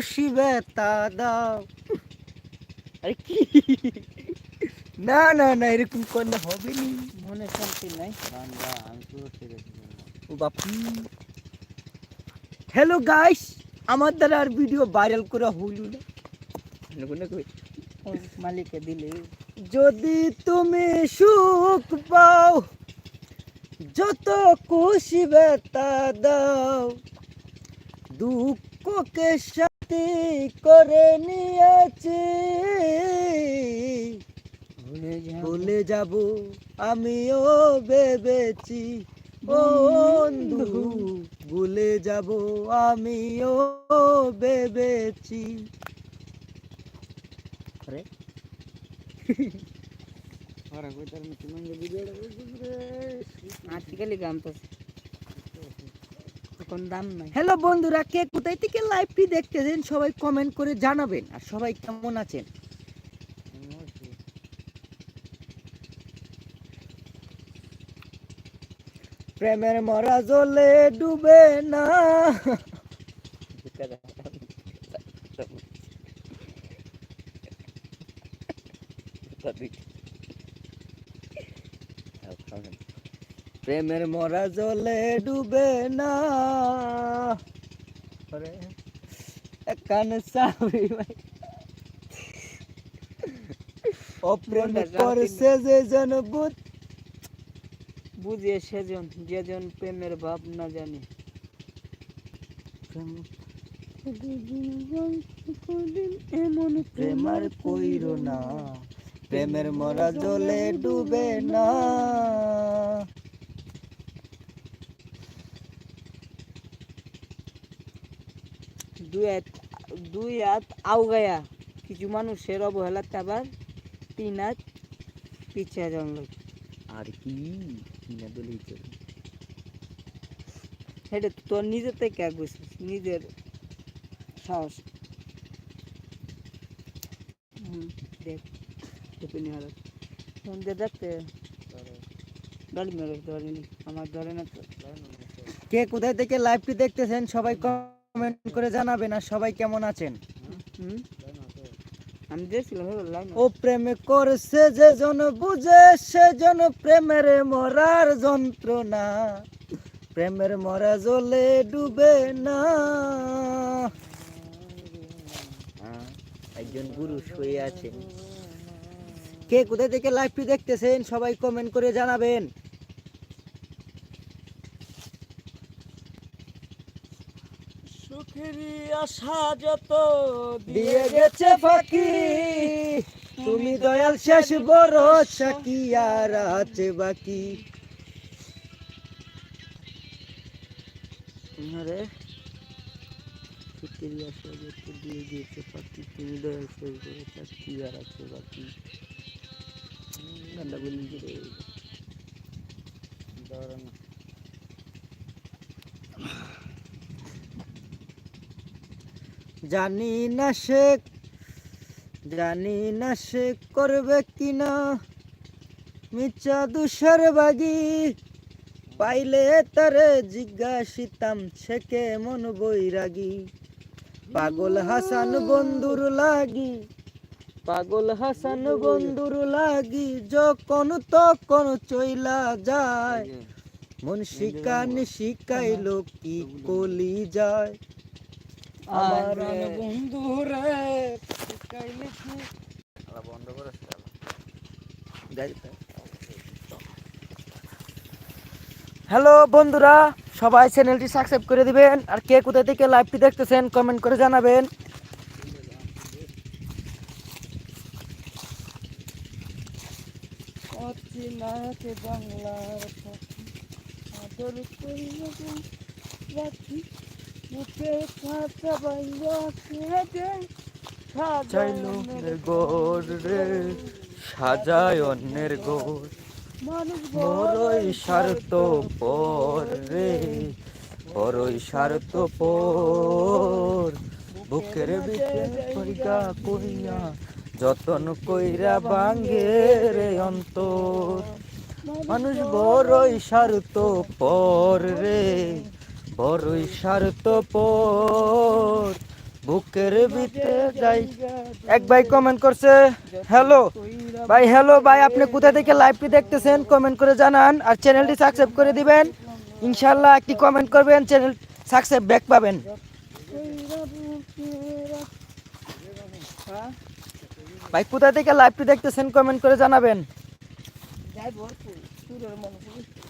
খুশি বেতা দাও। আরে কি? না না না এরকম করলে হবে নি মনে শান্তি নাই। আমি পুরো সিরিয়াস ও বাপু। হ্যালো গাইস আমার দ্বারা আর ভিডিও ভাইরাল করা হইল না। মালিকে দিলে? যদি তুমি সুখ পাও যত খুশি বেতা দাও দুঃখকে সাথী করে নিয়েছি। ভুলে যাব। আমিও ভেবেছি। বন্ধু। ভুলে যাব আমিও ভেবেছি। আরে। ওরা কইতার মতো মঙ্গে ভিডিওটা বুঝরে আজকালি কোন দাম নাই। হ্যালো বন্ধুরা কে কোথায় থেকে লাইভটি দেখতেছেন সবাই কমেন্ট করে জানাবেন। আর সবাই কেমন আছেন? প্রেমের মরা জলে ডুবে না। প্রেমের মরা জলে ডুবে না। একান সাবি ভাই। ও করছে যে জন বুঝ বুঝে সেজন যেজন প্রেমের ভাব না জানে। এমন প্রেম আর কইর না। প্রেমের মরা জলে ডুবে না। দুই হাত দুই হাত আউগায়া কিছু মানুষের অবহেলাতে আবার তিন হাত পিছিয়ে জঙ্গল। আর কি? কিনা দলি চলে সেটা তোর নিজের থেকে বুঝছিস নিজের সাহস। হুম, দেখ দেখতে আমার ধরে না কে কোথায় থেকে লাইভটি দেখতেছেন সবাই কমেন্ট করে জানাবেন আর সবাই কেমন আছেন? ও প্রেমে করছে যে জন বুঝে সেজন প্রেমের মরার যন্ত্রণা। প্রেমের মরা জলে ডুবে না। একজন গুরু শুয়ে আছেন। কে কোথায় থেকে লাইভটি দেখতেছেন সবাই কমেন্ট করে জানাবেন। সুখেরই আশা যত দিয়ে গেছে ফাঁকি। তুমি দয়াল শেষ ভরসা কি আর আছে বাকি? আরে সুখেরই আশা যত দিয়ে গিয়েছে পাখি তুমি দয়াল শেষ ভরসা কি আর আছে বাকি? গান্ডা বলি রে জানি না সে জানি না সে করবে কিনা। মিচ্ছা দুষার বাগি পাইলে তারে জিজ্ঞাসিতাম সে কেমন বৈরাগী। পাগল হাসান বন্ধুর লাগি পাগল হাসান বন্ধুর লাগি যখন তখন চইলা যায়। মন শিকান শিকাইলো কি কলি যায়। আমার আমার বন্ধু রে শিখাইলে কি? বন্ধ করে হ্যালো বন্ধুরা সবাই চ্যানেলটি সাবস্ক্রাইব করে দিবেন। আর কে কোথা থেকে লাইভটি দেখতেছেন কমেন্ট করে জানাবেন। বাংলার কাঁচা বাইয়া খেয়ে চাইলো গোর রে। সাজায় অন্যের গোর মানুষ বড়ই স্বার্থ পর রে। বড়ই স্বার্থ পর বুকের ভিতরে কইয়া যতন কইরা বাঙ্গে রে অন্তর। মানুষ বড়ই স্বার্থ পর রে। বড়ই স্বার্থ বুকের ভিতরে যাই। এক ভাই কমেন্ট করছে হ্যালো ভাই হ্যালো ভাই আপনি কোথা থেকে লাইভটি দেখতেছেন? কমেন্ট করে জানান আর চ্যানেলটি সাবস্ক্রাইব করে দিবেন। ইনশাল্লাহ একটি কমেন্ট করবেন চ্যানেল সাবস্ক্রাইব ব্যাক পাবেন? ভাই কোথা থেকে লাইভটি দেখতেছেন? কমেন্ট করে জানাবেন।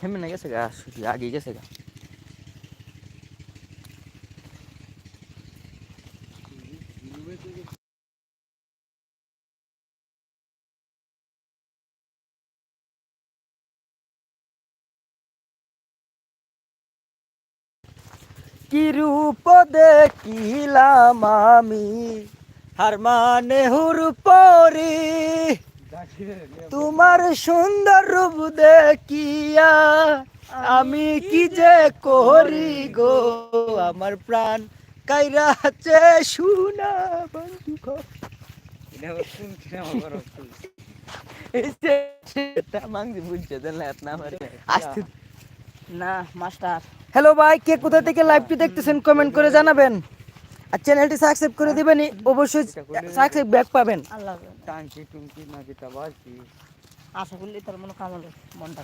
হেমে না গেছে গা আগে গেছে গা। কি রূপ দেখিলাম আমি? হার মানে পরি তোমার সুন্দর রূপ দেখিয়া আমি কি যে করি গো? আমার প্রাণ কাইরাছে শুনা বন্ধু মাংজি বুঝছে না না আস্তে না মাস্টার। হ্যালো ভাই কে কোথা থেকে লাইভটি দেখতেছেন কমেন্ট করে জানাবেন। আর চ্যানেলটি সাবস্ক্রাইব করে দিবেন অবশ্যই সাবস্ক্রাইব ব্যাক পাবেন। আল্লাহ টাঙ্কি টুঙ্কি না যেটা বাজছি। আশা করলে তার মনে কামাল মনটা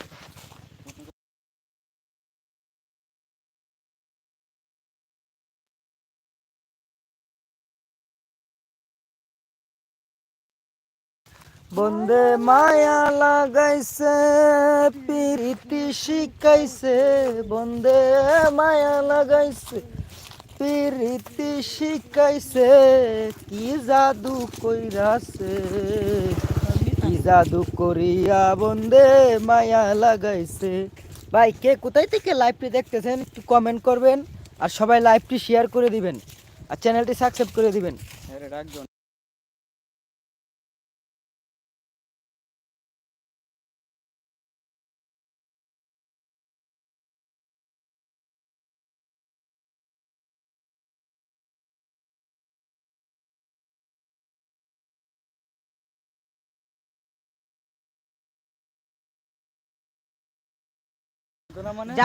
বন্দে মায়া লাগাইছে, পিরিতি শিখাইছে। বন্দে মায়া লাগাইছে, পিরিতি শিখাইছে। কি জাদু কইরাছে, কি জাদু করিয়া বন্দে মায়া লাগাইছে। ভাই, কে কোথায় থেকে লাইভটি দেখতেছেন, একটু কমেন্ট করবেন, আর সবাই লাইভটি শেয়ার করে দিবেন, আর চ্যানেলটি সাবস্ক্রাইব করে দিবেন।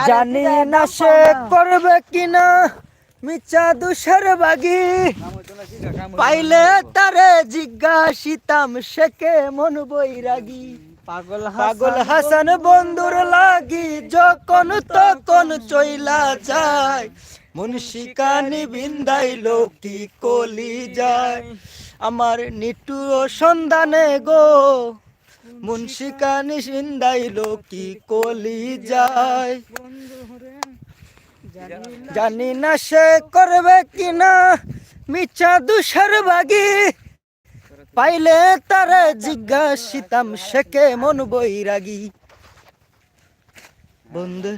জানি না সে করবে কিনা মিচা দুষের বাগি। পাইলে তারে জিজ্ঞাসিতাম সে কে মন বৈরাগী? পাগল পাগল হাসান বন্ধুর লাগি যখন তখন চইলা যায়। মুন্সিকানি বিন্দাইল কি কলি যায় আমার নিটু সন্ধানে গো মুন্সিকানি সিন্দাইল কি কলি যায়। জানি না সে করবে কিনা মিছা দুষের বাগি। পাইলে তারে জিজ্ঞাসিতাম সে কে মন বৈরাগী? বন্ধু।